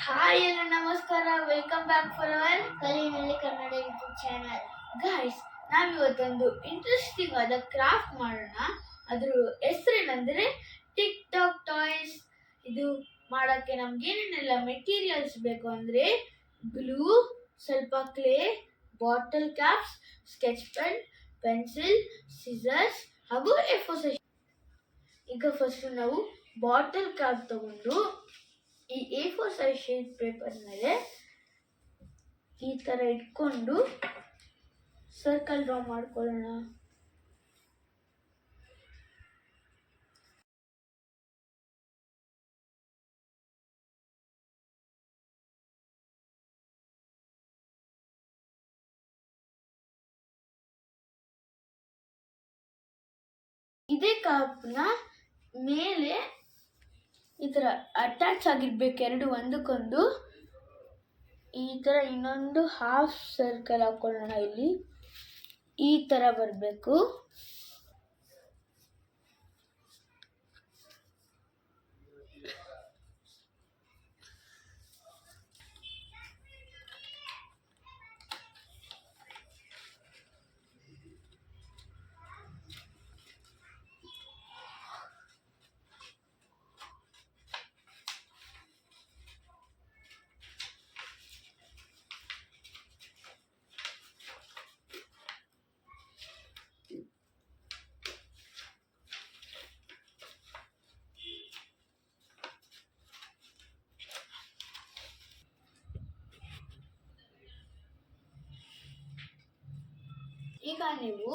Hi ಎಲ್ಲ ನಮಸ್ಕಾರ. Welcome back for our ಕಲಿನಲ್ಲಿ ಕನ್ನಡ ಯೂಟ್ಯೂಬ್ ಚಾನಲ್ ಗೈಸ್ ನಾವಿವತ್ತೊಂದು ಇಂಟ್ರೆಸ್ಟಿಂಗ್ ಆದ ಕ್ರಾಫ್ಟ್ ಮಾಡೋಣ. ಅದ್ರ ಹೆಸರೇನಂದ್ರೆ ಟಿಕ್ ಟಾಕ್ ಟಾಯ್ಸ್ ಇದು ಮಾಡೋಕ್ಕೆ ನಮ್ಗೆ ಏನೇನೆಲ್ಲ ಮೆಟೀರಿಯಲ್ಸ್ ಬೇಕು ಅಂದರೆ ಗ್ಲೂ ಸ್ವಲ್ಪ clay bottle caps sketch pen pencil scissors ಹಾಗೂ ಎಫೋಸೆಷನ್ ಈಗ ಫಸ್ಟು ನಾವು ಬಾಟಲ್ ಕ್ಯಾಪ್ ತಗೊಂಡು ಈ A four size sheet paper ಮೇಲೆ ಈ ಥರ ಇಟ್ಕೊಂಡು ಸರ್ಕಲ್ ಡ್ರಾ ಮಾಡ್ಕೊಳ್ಳೋಣ. ಇದೇ ಕಾಪ್ನ ಮೇಲೆ ಈ ಥರ ಅಟ್ಯಾಚ್ ಆಗಿರ್ಬೇಕು ಎರಡು ಒಂದಕ್ಕೊಂದು. ಈ ಥರ ಇನ್ನೊಂದು ಹಾಫ್ ಸರ್ಕಲ್ ಹಾಕ್ಕೊಳ್ಳೋಣ ಇಲ್ಲಿ. ಈ ಥರ ಬರಬೇಕು. ಈಗ ನೀವು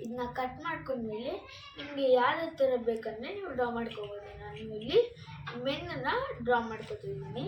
ಇದನ್ನ ಕಟ್ ಮಾಡ್ಕೊಂಡ್ಮೇಲೆ ನಿಮಗೆ ಯಾವ ಥರ ಬೇಕಂದರೆ ನೀವು ಡ್ರಾ ಮಾಡ್ಕೋಬೋದು. ನಾನು ಇಲ್ಲಿ ಮೆನ್ನನ್ನು ಡ್ರಾ ಮಾಡ್ಕೊತಿದ್ದೀನಿ.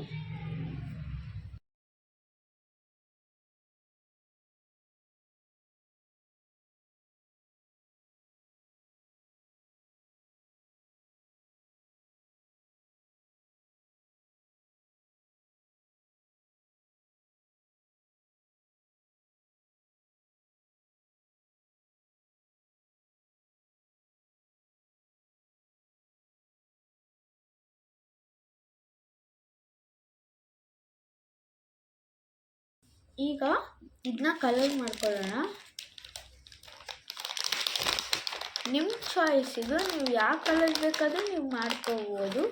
ಈಗ ಇದನ್ನ ಕಲರ್ ಮಾಡ್ಕೊಳ್ಳೋಣ. ನಿಮ್ಮ ಚಾಯ್ಸ್ ಇದು. ನೀವು ಯಾವ ಕಲರ್ ಬೇಕಾದರೂ ನೀವು ಮಾಡ್ಕೋಬೋದು.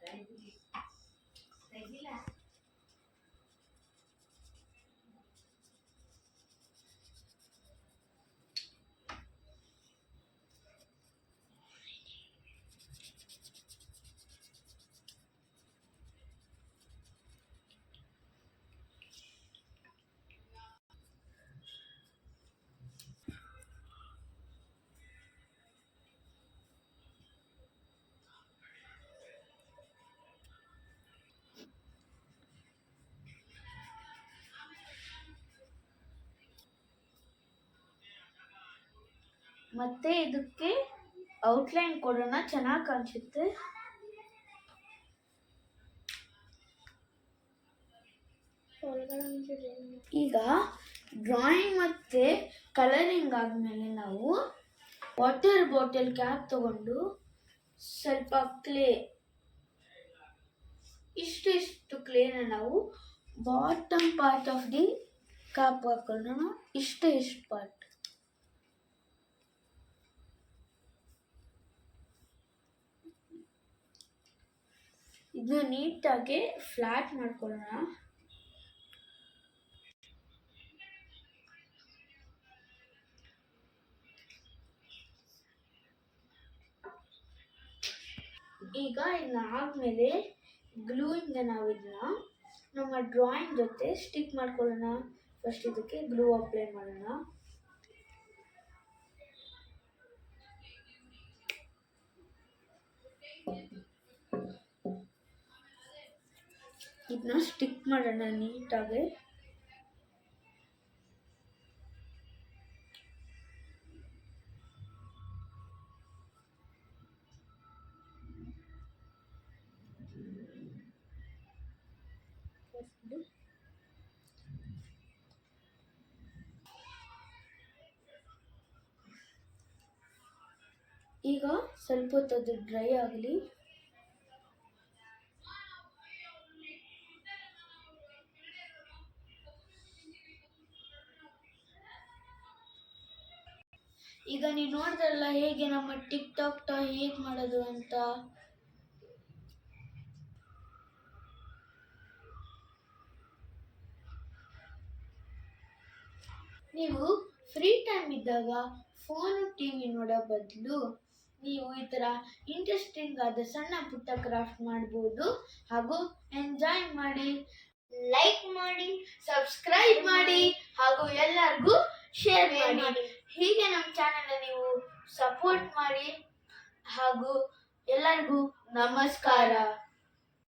Tranquila. Tranquila. ಮತ್ತೆ ಇದಕ್ಕೆ ಔಟ್ಲೈನ್ ಕೊಡೋಣ. ಚೆನ್ನಾಗಿ ಕಾಣಿಸುತ್ತೆ. ಈಗ ಡ್ರಾಯಿಂಗ್ ಮತ್ತೆ ಕಲರಿಂಗ್ ಆದಮೇಲೆ ನಾವು ವಾಟರ್ ಬಾಟಲ್ ಕ್ಯಾಪ್ ತಗೊಂಡು ಸ್ವಲ್ಪ ಕ್ಲೇ ಇಷ್ಟಿಷ್ಟು ಕ್ಲೇನ ನಾವು bottom part of the cap ಹಾಕೊಳ್ಳೋಣ. ಇಷ್ಟೇ ಇಷ್ಟು ಪಾರ್ಟ್ ಇದನ್ನ ನೀಟಾಗಿ ಫ್ಲಾಟ್ ಮಾಡ್ಕೊಳ್ಳೋಣ. ಈಗ ಇದನ್ನ ಆದಮೇಲೆ ಗ್ಲೂಯಿಂದ ನಾವು ಇದನ್ನ ನಮ್ಮ ಡ್ರಾಯಿಂಗ್ ಜೊತೆ ಸ್ಟಿಕ್ ಮಾಡ್ಕೊಳ್ಳೋಣ. ಫಸ್ಟ್ ಇದಕ್ಕೆ ಗ್ಲೂ ಅಪ್ಲೈ ಮಾಡೋಣ. ಇದನ್ನ ಸ್ಟಿಕ್ ಮಾಡೋಣ ನೀಟಾಗಿ. ಈಗ ಸ್ವಲ್ಪ ಹೊತ್ತು ಅದು ಡ್ರೈ ಆಗಲಿ. ಈಗ ನೀವು ನೋಡಿದ್ರಲ್ಲ ಹೇಗೆ ನಮ್ಮ ಟಿಕ್ ಟಾಕ್ ಟ ಹೇಗೆ ಮಾಡೋದು ಅಂತ? ನೀವು ಫ್ರೀ ಟೈಮ್ ಇದ್ದಾಗ ಫೋನ್, ಟಿವಿ ನೋಡೋ ಬದಲು ನೀವು ಈ ಥರ ಇಂಟ್ರೆಸ್ಟಿಂಗ್ ಆದ ಸಣ್ಣ ಪುಟ್ಟ ಕ್ರಾಫ್ಟ್ ಮಾಡ್ಬೋದು ಹಾಗೂ ಎಂಜಾಯ್ ಮಾಡಿ, ಲೈಕ್ ಮಾಡಿ, ಸಬ್ಸ್ಕ್ರೈಬ್ ಮಾಡಿ ಹಾಗೂ ಎಲ್ಲರಿಗೂ ಶೇರ್ ಮಾಡಿ. ಹೀಗೆ ನೀವು ಸಪೋರ್ಟ್ ಮಾಡಿ ಹಾಗೂ ಎಲ್ಲರಿಗೂ ನಮಸ್ಕಾರ.